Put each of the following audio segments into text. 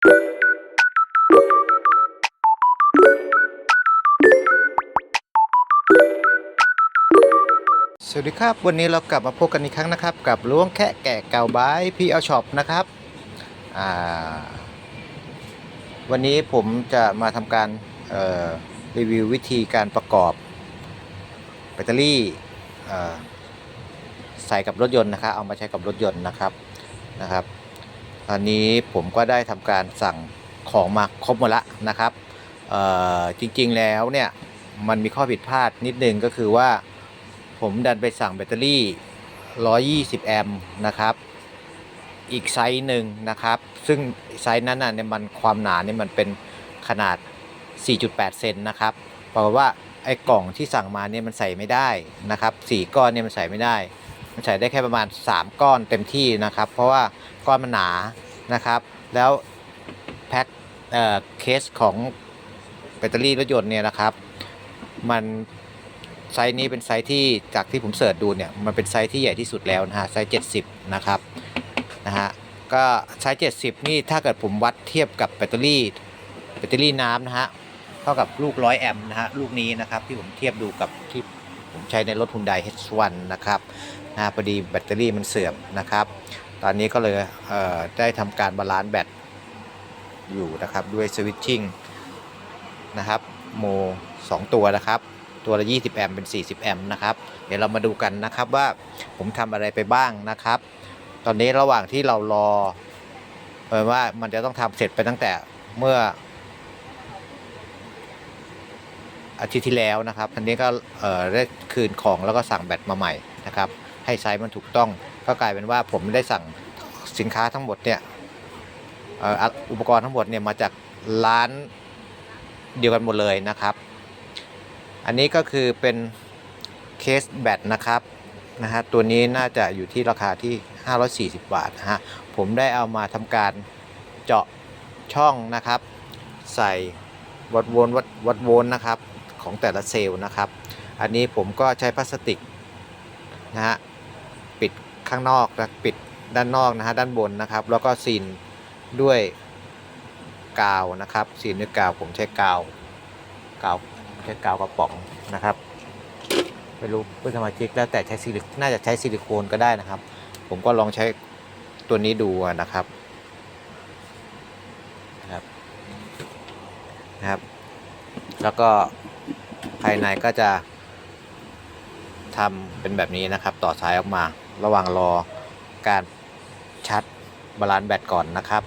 สวัสดีครับ วันนี้เรากลับมาพบกันอีกครั้งนะครับ กับล้วงแคะแกะเก่าบายพีเอาช็อปนะครับวันนี้ผมจะมาทำการรีวิววิธีการประกอบแบตเตอรี่ใส่กับรถยนต์นะครับเอามาใช้กับรถยนต์นะครับนะครับ ตอนนี้ผมก็ได้ทำการสั่งของมาครบหมดละนะครับจริงๆแล้วเนี่ยมันมีข้อผิดพลาดนิดนึงก็คือว่าผมดันไปสั่งแบตเตอรี่ 120 แอมป์นะครับ อีกไซส์หนึ่งนะครับ ซึ่งไซส์นั้นน่ะเนี่ยมันความหนาเนี่ยมันเป็นขนาด 4.8 เซนนะครับเพราะว่าไอ้กล่องที่สั่งมาเนี่ยมันใส่ไม่ได้นะครับ 4 ก้อนเนี่ยมันใส่ไม่ได้ มันใส่ได้แค่ประมาณ 3 ก้อนเต็มที่นะครับ เพราะว่าก้อนมันหนานะครับ แล้วแพ็คเอ่อเคสของแบตเตอรี่รถยนต์เนี่ยนะครับ มันไซส์นี้เป็นไซส์ที่จากที่ผมเสิร์ชดูเนี่ยมันเป็นไซส์ที่ใหญ่ที่สุดแล้วนะฮะไซส์ 70 นะครับนะฮะก็ไซส์ 70 นี่ถ้าเกิดผมวัดเทียบกับแบตเตอรี่แบตเตอรี่น้ำนะฮะเท่ากับลูก 100 แอมป์นะฮะลูกนี้นะครับที่ผมเทียบดูกับที่ผมใช้ในรถ Hyundai H1 นะครับ นะพอดีแบตเตอรี่มันเสื่อมนะครับ ตอนนี้ก็เลยเได้ทำการบาลานซ์แบตอยู่นะครับด้วยสวิตชิ่งนะครับโม 2 ตัวนะครับ ตัวละ 20 แอมป์เป็น 40 แอมป์นะครับ เดี๋ยวเรามาดูกันนะครับว่าผมทำอะไรไปบ้างนะครับ ตอนนี้ระหว่างที่เรารอเออว่ามันจะต้องทำเสร็จไปตั้งแต่เมื่อ อาทิตย์ที่แล้วนะครับอันนี้ก็เออได้คืนของแล้วก็สั่งแบตมาใหม่นะครับ ให้ไซส์มันถูกต้อง ก็กลายเป็นว่าผมได้สั่งสินค้าทั้งหมดเนี่ยอุปกรณ์ทั้งหมดเนี่ยมาจากร้านเดียวกันหมดเลยนะครับ อันนี้ก็คือเป็นเคสแบตนะครับนะฮะตัวนี้น่าจะอยู่ที่ราคาที่ 540 บาทนะฮะผมได้เอามาทำการเจาะช่องนะครับ ใส่วัดโวลวัดวัดโวลนะครับของแต่ละเซลล์นะครับ อันนี้ผมก็ใช้พลาสติกนะฮะ ข้างนอกและปิดด้านนอกนะฮะด้านบนนะครับ แล้วก็ซีนด้วยกาวนะครับซีนด้วยกาวผมใช้กาวกาวใช้กาวกระป๋องนะครับไม่รู้เพื่อนสมาชิกแล้วแต่ใช้ซิลิน่าจะใช้ซิลิโคนก็ได้นะครับ ผมก็ลองใช้ตัวนี้ดูนะครับนะครับนะครับ แล้วก็ภายในก็จะทำเป็นแบบนี้นะครับ ต่อสายออกมาระหว่างรอการชัดบาลานซ์แบตก่อนนะครับ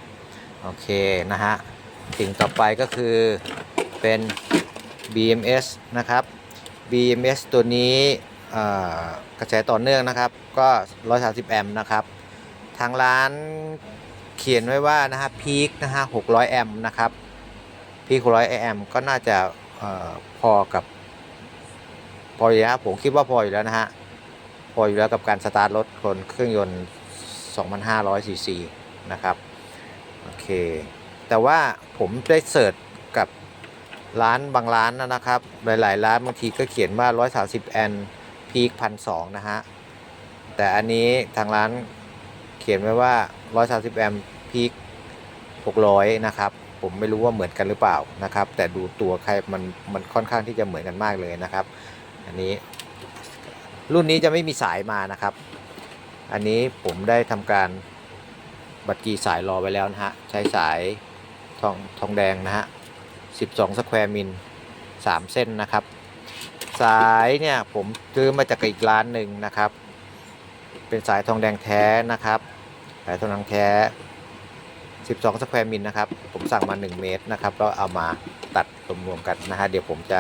โอเคนะฮะ สิ่งต่อไปก็คือเป็น BMS นะครับ BMS ตัวนี้กระแสต่อเนื่องนะครับ ก็ 130 แอมป์นะครับ ทางร้านเขียนไว้ว่านะฮะพีคนะฮะ 600 แอมป์นะครับ พีค600 แอมป์ก็น่าจะอ่อพอกับ พออยู่แล้วผมคิดว่าพออยู่แล้วนะฮะ พออยู่แล้วกับการสตาร์ทรถคนเครื่องยนต์ 2,500ซีซีนะครับโอเคแต่ว่าผมได้เสิร์ชกับร้านบางร้านนะครับ หลายๆ ร้านบางทีก็เขียนว่า 130 แอนพีคพันสนะฮะ แต่อันนี้ทางร้านเขียนไว้ว่า 130 แอมพีค600 นะครับ ผมไม่รู้ว่าเหมือนกันหรือเปล่านะครับ แต่ดูตัวใครมันมันค่อนข้างที่จะเหมือนกันมากเลยนะครับ อันนี้ รุ่นนี้จะไม่มีสายมานะครับ อันนี้ผมได้ทำการบัตรกีสายรอไว้แล้วนะฮะ ใช้สายทองทองแดงนะฮะ 12 สแควร์มิล 3 เส้นนะครับ สายเนี่ยผมซื้อมาจากอีกร้านหนึ่งนะครับ เป็นสายทองแดงแท้นะครับ สายทองแดงแท้ 12 สแควร์มิลนะครับ ผมสั่งมา 1 เมตรนะครับ แล้วเอามาตัดรวมๆกันนะฮะ เดี๋ยวผมจะ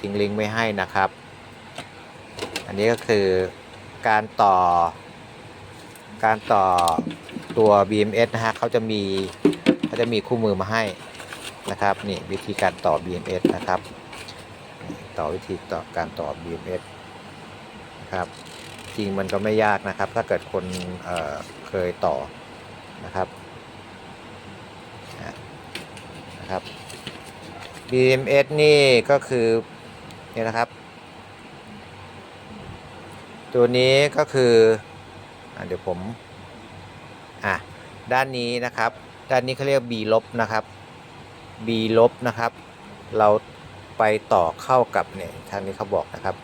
ทิ้งลิงก์ไว้ให้นะครับ อันนี้ก็คือการต่อ การต่อตัว BMS นะฮะเขาจะมีเขาจะมีคู่มือมาให้นะครับนี่วิธีการต่อ BMS นะครับ ต่อวิธีต่อการต่อ BMS นะครับจริงมันก็ไม่ยากนะครับ ถ้าเกิดคนเเคยต่อนะครับนะครับ BMS นี่ก็คือเนี่ยนะครับ ตัวนี้ก็คืออเดี๋ยวผมอะด้านนี้นะครับ ด้านนี้เขาเรียก B ลบนะครับ B ลบนะครับ เราไปต่อเข้ากับเนี่ยทางนี้เขาบอกนะครับ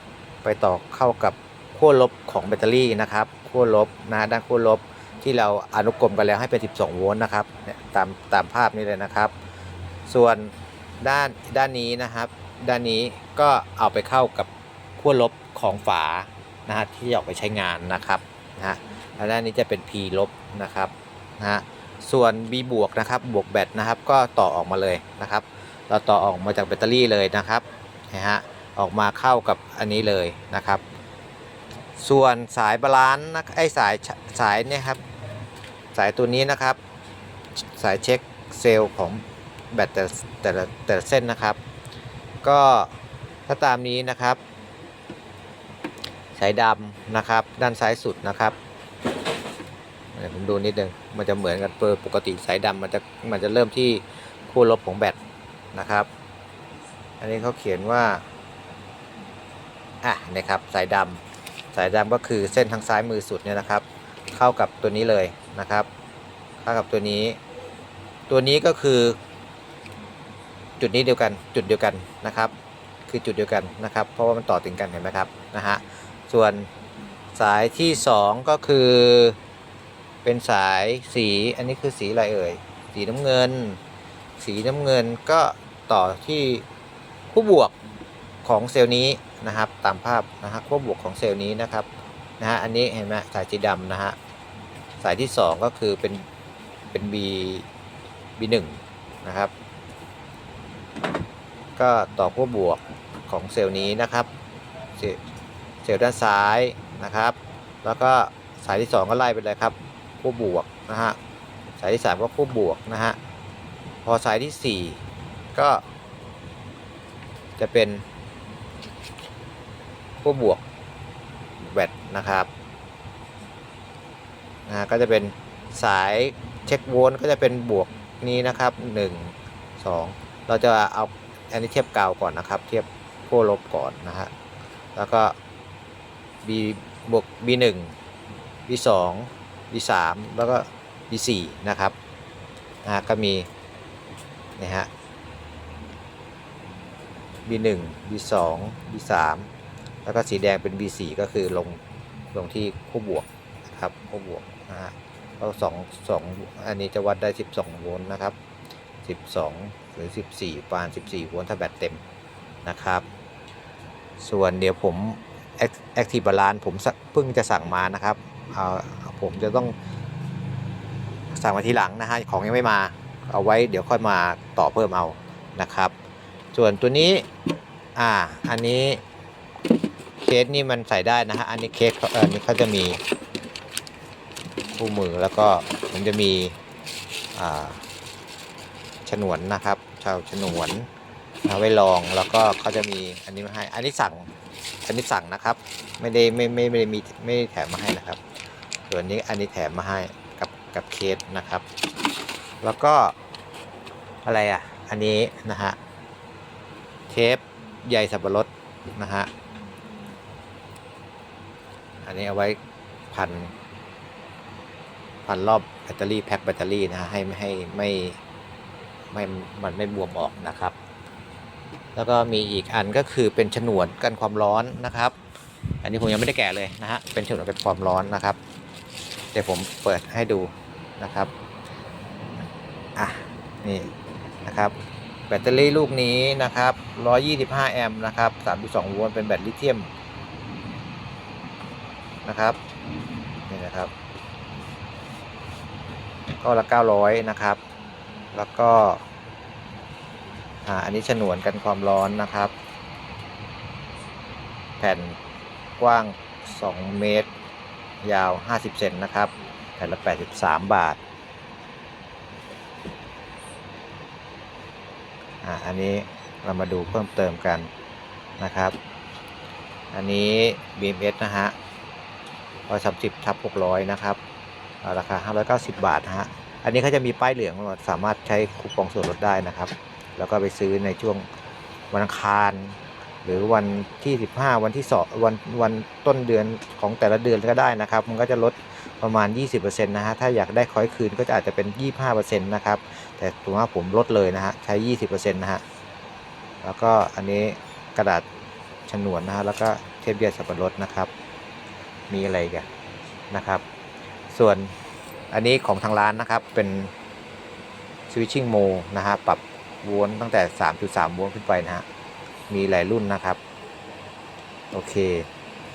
ไปต่อเข้ากับขั้วลบของแบตเตอรี่นะครับขั้วลบนะด้านขั้วลบที่เราอนุกรมกันแล้วให้เป็น 12 โวลต์นะครับเนี่ยตามตามภาพนี้เลยนะครับ ส่วนด้านด้านนี้นะครับ ด้านนี้ก็เอาไปเข้ากับขั้วลบของฝา นะฮะที่ออกไปใช้งานนะครับนะฮะแล้วด้านนี้จะเป็น P ลบนะครับนะฮะส่วน B บวกนะครับบวกแบตนะครับก็ต่อออกมาเลยนะครับ เราต่อออกมาจากแบตเตอรี่เลยนะครับนะฮะออกมาเข้ากับอันนี้เลยนะครับ ส่วนสายบาลานซ์นะไอสายสายเนี่ยครับสายตัวนี้นะครับ สายเช็คเซลล์ของแบตแต่แต่ละแต่ละเส้นนะครับ ก็ถ้าตามนี้นะครับ สายดำนะครับ ด้านซ้ายสุดนะครับผมดูนิดนึงมันจะเหมือนกันเปิดปกติสายดำมันจะมันจะเริ่มที่ขั้วลบของแบตนะครับ อันนี้เขาเขียนว่าอะนะครับสายดำสายดำก็คือเส้นทางซ้ายมือสุดเนี่ยนะครับ เข้ากับตัวนี้เลยนะครับ เข้ากับตัวนี้ ตัวนี้ก็คือ จุดนี้เดียวกันจุดเดียวกันนะครับ คือจุดเดียวกันนะครับ เพราะว่ามันต่อถึงกันเห็นไหมครับนะฮะ ส่วนสายที่ 2 ก็คือ เป็นสายสีอันนี้คือสีอะไรเอ่ย สีน้ำเงิน สีน้ำเงินก็ต่อที่คู่บวกของเซลล์นี้นะครับ ตามภาพนะฮะคู่บวกของเซลล์นี้นะครับนะฮะอันนี้เห็นไหมสายสีดำนะฮะสายที่ 2 ก็คือเป็นเป็น B B1 นะครับ ก็ต่อขั้วบวกของเซลล์นี้นะครับ เซลล์ด้านซ้ายนะครับ แล้วก็สายที่ 2 ก็ไล่ไปเลยครับขั้วบวกนะฮะสายที่ 3 ก็ขั้วบวกนะฮะพอสายที่ 4 ก็ จะเป็นขั้วบวกแบตนะครับนะฮะก็จะเป็นสายเช็คโวลต์ก็จะเป็นบวกนี้นะครับ 1 2 เราจะเอาอันนี้เทียบกาวก่อนนะครับ เทียบขั้วลบก่อนนะฮะแล้วก็ b บวก b 1 b 2 b 3แล้วก็ b 4นะครับนะก็มีนะฮะ b 1 b 2 b 3แล้วก็สีแดงเป็น b 4ก็คือลงลงที่ขั้วบวกนะครับขั้วบวกนะฮะเราสองสองอันนี้จะวัดได้ 12 โวลต์นะครับ 12 หรือ 14ประมาณ14 โวลต์ถ้าแบตเต็มนะครับ ส่วนเดี๋ยวผม Active Balance ผมเพิ่งจะสั่งมานะครับเอาผมจะต้องสั่งมาทีหลังนะฮะของยังไม่มาเอาไว้เดี๋ยวค่อยมาต่อเพิ่มเอานะครับ ส่วนตัวนี้อ่าอันนี้เคสนี่มันใส่ได้นะฮะอันนี้เคสเอออันนี้เขาจะมีคู่มือแล้วก็มันจะมีอ่าฉนวนนะครับชาวฉนวนเอาไว้ลองแล้วก็เขาจะมีอันนี้มาให้อันนี้สั่ง นนี้สั่งนะครับ ไม่ได้ไม่ไม่ไม่ได้มีไม่ได้แถมมาให้นะครับ ส่วนนี้อันนี้แถมมาให้กับกับเคสนะครับ แล้วก็อะไรอะ อันนี้นะฮะเทปใยสับปะรดนะฮะ อันนี้เอาไว้พันพันรอบแบตเตอรี่แพ็คแบตเตอรี่นะฮะให้ไม่ให้ไม่ไม่มันไม่บวมออกนะครับ แล้วก็มีอีกอันก็คือเป็นฉนวนกันความร้อนนะครับ อันนี้ผมยังไม่ได้แกะเลยนะฮะเป็นฉนวนกันความร้อนนะครับ เดี๋ยวผมเปิดให้ดูนะครับอะนี่นะครับแบตเตอรี่ลูกนี้นะครับ 125 แอมป์นะครับ 32 โวลต์ เป็นแบตลิเธียมนะครับ นี่นะครับ ก็ละ 900 นะครับ แล้วก็ อ่าอันนี้ฉนวนกันความร้อนนะครับ แผ่นกว้าง 2 เมตร ยาว 50 เซนนะครับ แผ่นละ 83 บาทอ่าอันนี้เรามาดูเพิ่มเติมกันนะครับ อันนี้ BMS นะฮะ130ทับ600นะครับอ่าราคา590บาทนะฮะ อันนี้เขาจะมีป้ายเหลืองสามารถใช้คูปองส่วนลดได้นะครับ แล้วก็ไปซื้อในช่วงวันอังคาร หรือวันที่ 15 วันที่สองวันวันต้นเดือนของแต่ละเดือนก็ได้นะครับ มันก็จะลดประมาณ 20%นะฮะ ถ้าอยากได้คอยคืนก็จะอาจจะเป็น 25%นะครับ แต่ถือว่าผมลดเลยนะฮะ ใช้ 20%นะฮะ แล้วก็อันนี้กระดาษฉนวนนะฮะ แล้วก็เทปเบียร์สับปะรดนะครับ มีอะไรกันนะครับ ส่วนอันนี้ของทางร้านนะครับ เป็น switching mode นะฮะ ปรับ โวลต์ตั้งแต่ 3.3 โวลต์ขึ้นไปนะฮะ มีหลายรุ่นนะครับ โอเค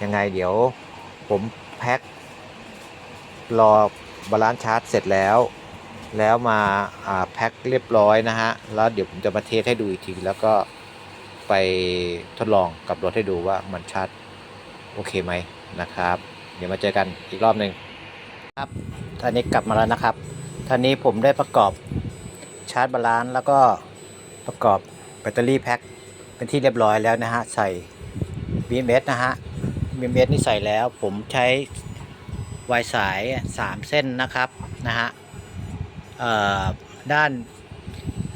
ยังไงเดี๋ยวผมแพ็ครอบาลานซ์ชาร์จเสร็จแล้ว แล้วมาอ่าแพ็คเรียบร้อยนะฮะ แล้วเดี๋ยวผมจะมาเทสให้ดูอีกที แล้วก็ไปทดลองกับรถให้ดูว่ามันชาร์จโอเคไหมนะครับ เดี๋ยวมาเจอกันอีกรอบหนึ่งครับตอนนี้กลับมาแล้วนะครับตอนนี้ผมได้ประกอบชาร์จบาลานซ์แล้วก็ ประกอบแบตเตอรี่แพ็คเป็นที่เรียบร้อยแล้วนะฮะ ใส่ BMS นะฮะ BMS นี่ใส่แล้วผมใช้วายสาย 3 เส้นนะครับนะฮะด้าน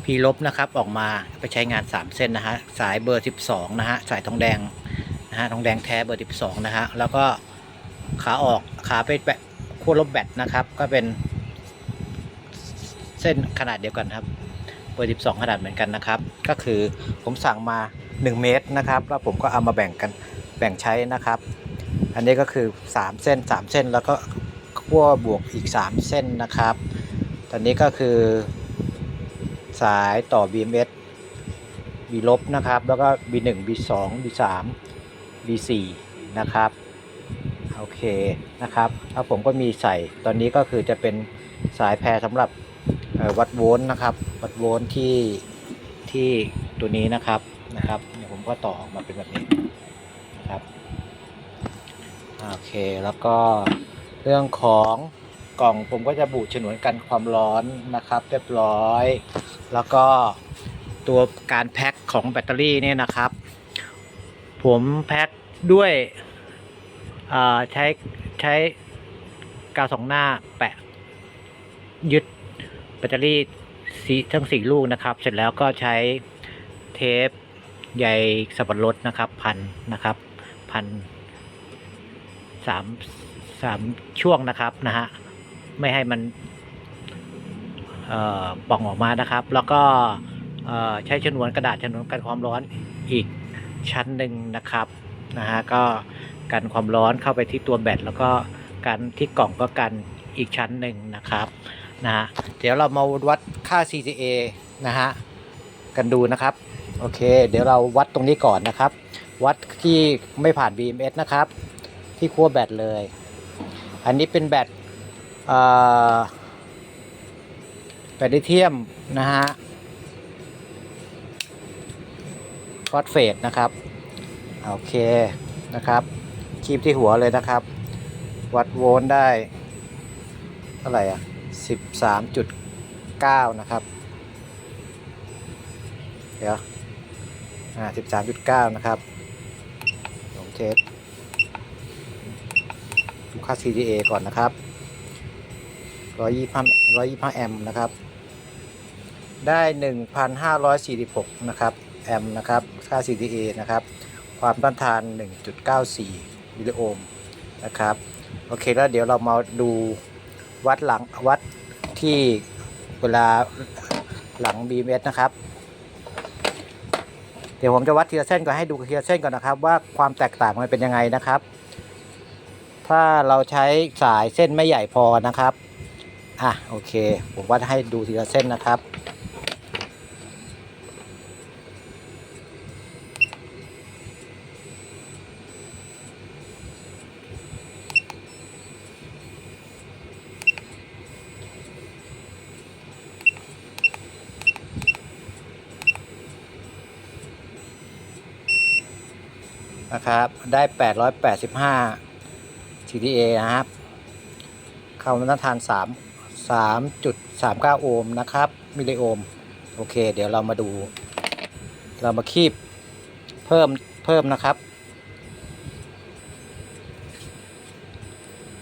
P ลบนะครับออกมาไปใช้งาน 3 เส้นนะฮะสายเบอร์ 12 นะฮะสายทองแดงนะฮะทองแดงแท้เบอร์ 12 นะฮะแล้วก็ขาออกขาไปแบตขั้วลบแบตนะครับ ก็เป็นเส้นขนาดเดียวกันครับ บอร์12 ขนาดเหมือนกันนะครับ ก็คือผมสั่งมา 1 เมตรนะครับ แล้วผมก็เอามาแบ่งกันแบ่งใช้นะครับ อันนี้ก็คือ 3 เส้น 3 เส้นแล้วก็ขั้วบวกอีก 3 เส้นนะครับ ตอนนี้ก็คือสายต่อ BMS B ลบนะครับ แล้วก็ B1 B2 B3 B4 นะครับโอเคนะครับแล้วผมก็มีใส่ตอนนี้ก็คือจะเป็นสายแพรสำหรับ วัดโวลต์นะครับ วัดโวลต์ที่ที่ตัวนี้นะครับนะครับเดี๋ยวผมก็ต่อออกมาเป็นแบบนี้นะครับโอเคแล้วก็เรื่องของกล่องผมก็จะบุฉนวนกันความร้อนนะครับเรียบร้อย แล้วก็ตัวการแพ็คของแบตเตอรี่เนี่ยนะครับ ผมแพ็คด้วยอ่าใช้ใช้กาวสองหน้าแปะยึด แบตเตอรี่สีทั้งสี่ลูกนะครับ เสร็จแล้วก็ใช้เทปใยสับปะรดนะครับพันนะครับพันสามสามช่วงนะครับนะฮะไม่ให้มันป่องออกมานะครับ แล้วก็ใช้ชนวนกระดาษชนวนกันความร้อนอีกชั้นหนึ่งนะครับนะฮะก็กันความร้อนเข้าไปที่ตัวแบตแล้วก็กันที่กล่องก็กันอีกชั้นหนึ่งนะครับ นะฮะเดี๋ยวเรามาวัดค่า CCA นะฮะกันดูนะครับ โอเค เดี๋ยวเราวัดตรงนี้ก่อนนะครับ วัดที่ไม่ผ่าน BMS นะครับ ที่ขั้วแบตเลย อันนี้เป็นแบตแบตลิเทียมนะฮะฟอสเฟตนะครับ โอเคนะครับคีบที่หัวเลยนะครับ วัดโวลต์ได้เท่าไหร่อะ สิบสามจุดเก้านะครับ เดี๋ยว อ่าสิบสามจุดเก้านะครับลงเทสดูค่า CDA ก่อนนะครับร้อยยี่ห้าร้อยยี่ห้าแอมป์นะครับ ได้หนึ่งพันห้าร้อยสี่สิบหกนะครับ แอมป์นะครับ ค่า CDA นะครับ ความต้านทาน 1.94 มิลลิโอห์มนะครับ โอเค แล้วเดี๋ยวเรามาดู วัดหลังวัดที่เวลาหลัง BMS นะครับ เดี๋ยวผมจะวัดทีละเส้นก่อนให้ดูทีละเส้นก่อนนะครับ ว่าความแตกต่างมันเป็นยังไงนะครับ ถ้าเราใช้สายเส้นไม่ใหญ่พอนะครับ อะโอเค ผมวัดให้ดูทีละเส้นนะครับ นะครับ ได้ 885 TDA นะครับเข้ามาตรฐาน 3 3.39 โอห์มนะครับ มิลลิโอห์ม โอเค เดี๋ยวเรามาดู เรามาคีบเพิ่ม เพิ่มนะครับ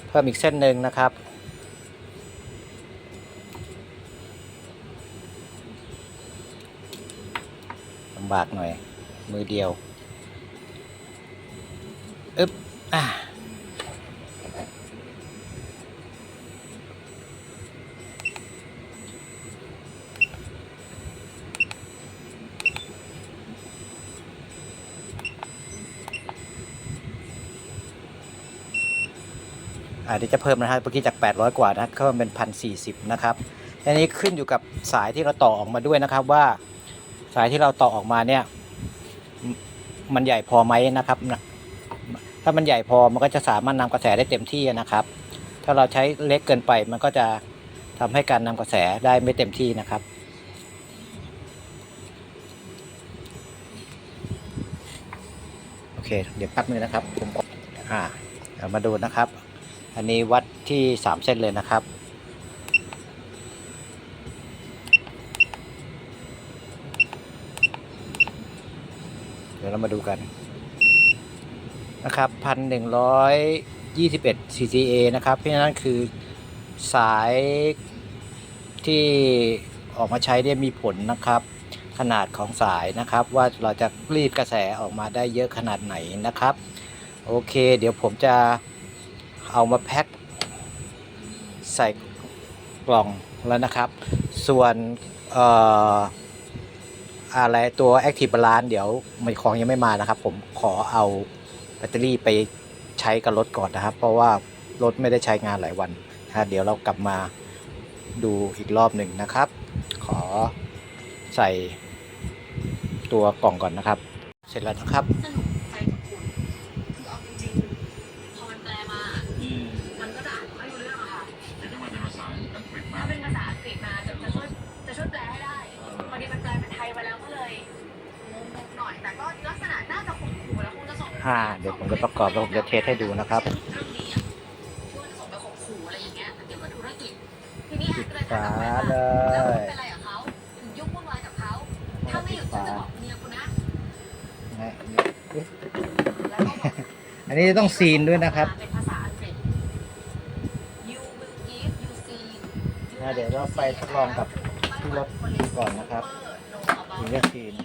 เพิ่มอีกเส้นหนึ่งนะครับลำบากหน่อย มือเดียว อึบอ่าอันนี้จะเพิ่มนะฮะปบเมื่อกี้จาก 800 กว่านะก็เป็นพันสี่สิบนะครับอันนี้ขึ้นอยู่กับสายที่เราต่อออกมาด้วยนะครับว่าสายที่เราต่อออกมาเนี่ย มันใหญ่พอไหมนะครับ ถ้ามันใหญ่พอมันก็จะสามารถนำกระแสได้เต็มที่นะครับ ถ้าเราใช้เล็กเกินไปมันก็จะทำให้การนำกระแสได้ไม่เต็มที่นะครับ โอเค เดี๋ยวแป๊บนึงนะครับผมอ่าเอามาดูนะครับ อันนี้วัดที่ 3 เส้นเลยนะครับเดี๋ยวเรามาดูกัน นะครับพันหนึ่งร้อยยี่สิบเอ็ด CCA นะครับ เพราะฉะนั้นคือสายที่ออกมาใช้เนี่ยมีผลนะครับ ขนาดของสายนะครับ ว่าเราจะรีดกระแสออกมาได้เยอะขนาดไหนนะครับ โอเค เดี๋ยวผมจะเอามาแพ็คใส่กล่องแล้วนะครับ ส่วนอออะไรตัว Active Balance เดี๋ยวมันของยังไม่มานะครับ ผมขอเอา แบตเตอรี่ไปใช้กับรถก่อนนะครับ เพราะว่ารถไม่ได้ใช้งานหลายวันนะเดี๋ยวเรากลับมาดูอีกรอบหนึ่งนะครับ ขอใส่ตัวกล่องก่อนนะครับ เสร็จแล้วนะครับสนุกใจกับ แล้วคงจะส่งอ่าเดี๋ยวผมจะประกอบแล้วผมจะเทสให้ดูนะครับเรื่องดีอะที่ว่าจะส่งไปข่มขู่อะไรอย่างเงี้ยเกี่ยวกับธุรกิจทีนี้ปิอะดก็เลยถามกลับไปฝาว่าเลแล้วคุณยเป็นอะไรกับเขาถึงยุ่งวุ่นวายกับเขาถ้าไม่หยุดฉันจะบอกเมียคุณนะนะเอ๊ะแล้วก็บอกอันนี้ต้องซีนด้วยนะครับนภาษาอังกฤษ You will give you see นะเดี๋ยวเราไปทดลองกับที่รถก่อนนะครับถึงจะซีน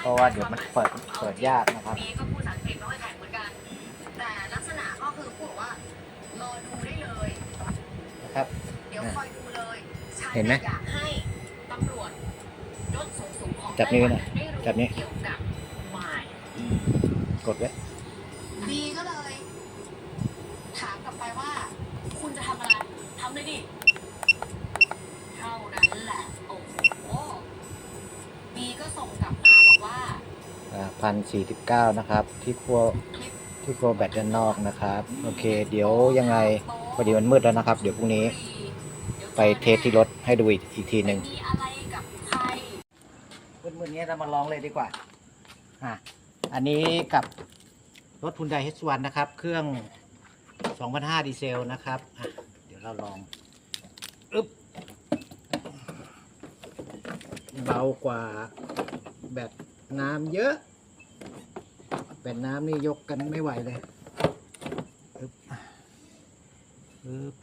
เพราะว่าเดี๋ยวมันเปิดเปิดยากนะครับ ครับ เดี๋ยวคอยดูเลยฉัเห็นไหมอยากให้ตำรวจยศสูงๆของจับนิ้วหน่อยไต้หวัได้รู้จับนิ้ว เกี่ยวกับหมายกดไว้บีก็เลย ถามกลับไปว่า คุณจะทำอะไรทำเลยดิเท่านั้นแหละโอ้โหบีก็ส่งกลับมาบอกว่า พันสี่สิบเก้านะครับ ที่ขั้วคลิปที่ขั้วแบตด้านนอกนะครับ โอเค เดี๋ยวยังไงพ อดีมันมืดแล้วนะครับ เดี๋ยวพรุ่งนี้ไปเทสที่รถให้ดูอีกทีหนึ่งมีอะไรกับใครมืดๆนี้เรามาลองเลยดีกว่าอะอันนี้กับรถ Hyundai H1 นะครับ เครื่อง2005ดีเซลนะครับอะเดี๋ยวเราลองอึ๊บเบากว่าแบตน้ำเยอะ แบตน้ำนี่ยกกันไม่ไหวเลย อึ๊บ อึ๊บ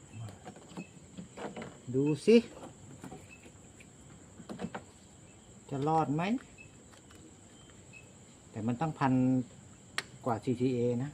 ดูสิ จะรอดไหม แต่มันต้องพันกว่า CTA นะ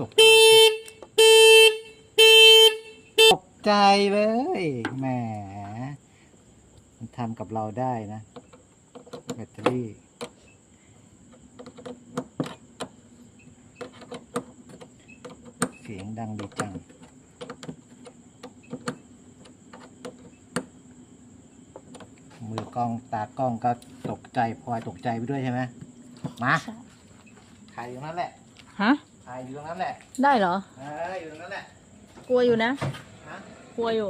ตกใจตกใจเลยแหมมันทำกับเราได้นะ แบตเตอรี่เสียงดังดีจัง มือกล้องตากล้องก็ตกใจพลอยตกใจไปด้วยใช่ไหมมาถ่ายอยู่ตรงนั้นแหละ ฮะ ถ่ายอยู่ตรงนั้นแหละได้เหรอ เอออยู่ตรงนั้นแหละ กลัวอยู่นะกลัวอยู่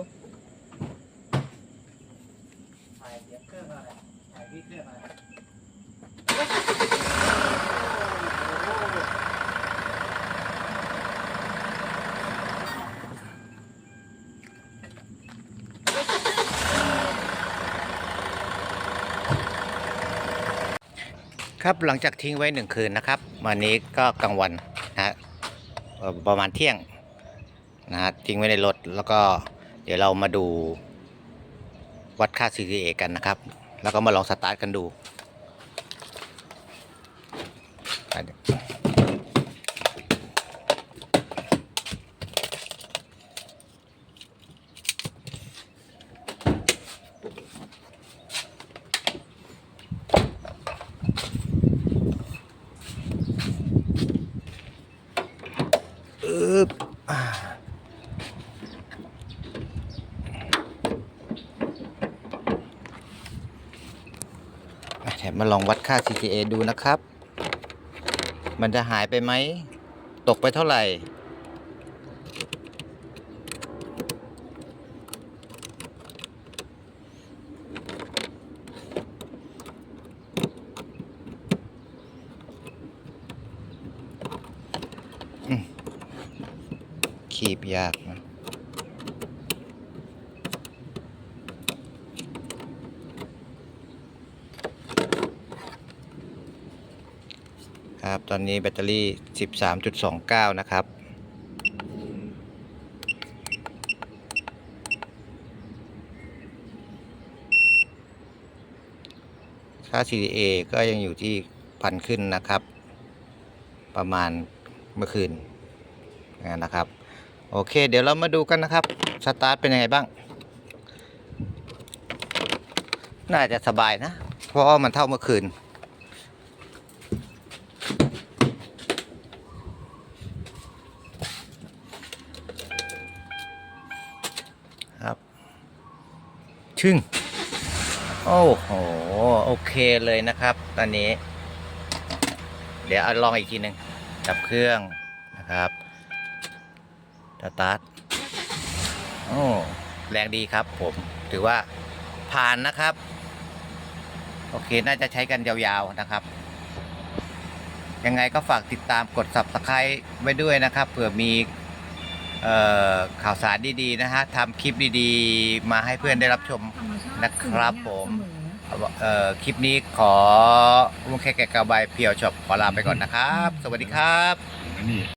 ครับหลังจากทิ้งไว้หนึ่งคืนนะครับ วันนี้ก็กลางวัน ประมาณเที่ยงนะฮะทิ้งไว้ในรถแล้วก็เดี๋ยวเรามาดูวัดค่า CTA กันนะครับ แล้วก็มาลองสตาร์ทกันดูอะเดี๋ยวอึ๊บอ่าอะเดี๋ย วัดค่า CTA ดูนะครับ มันจะหายไปไหม ตกไปเท่าไหร่อืมคีบยากนะ ครับ ต อนนี้แบตเตอรี่ 13.29 นะครับ ค่า CDA ก็ยังอยู่ที่พันขึ้นนะครับ ประมาณเมื่อคืนนะครับ โอเค เดี๋ยวเรามาดูกันนะครับ สตาร์ทเป็นยังไงบ้าง น่าจะสบายนะ เพราะว่ามันเท่าเมื่อคืนึ่ง โอ้โห โอเคเลยนะครับ ตอนนี้ เดี๋ยวเอาลองอีกทีหนึ่งดับเครื่องนะครับสตาร์ทโอ้แรงดีครับผม ถือว่าผ่านนะครับ โอเค น่าจะใช้กันยาวๆนะครับ ยังไงก็ฝากติดตามกด subscribe ไว้ด้วยนะครับ เผื่อมี ข่าวสารดีๆนะฮะทำคลิปดีๆ มาให้เพื่อนได้รับชมนะครับผมเอ่อคลิปนี้ขอลุงแค่แกะกระบายเพียวช็อปขอลาไปก่อนนะครับ สวัสดีครับอันนี้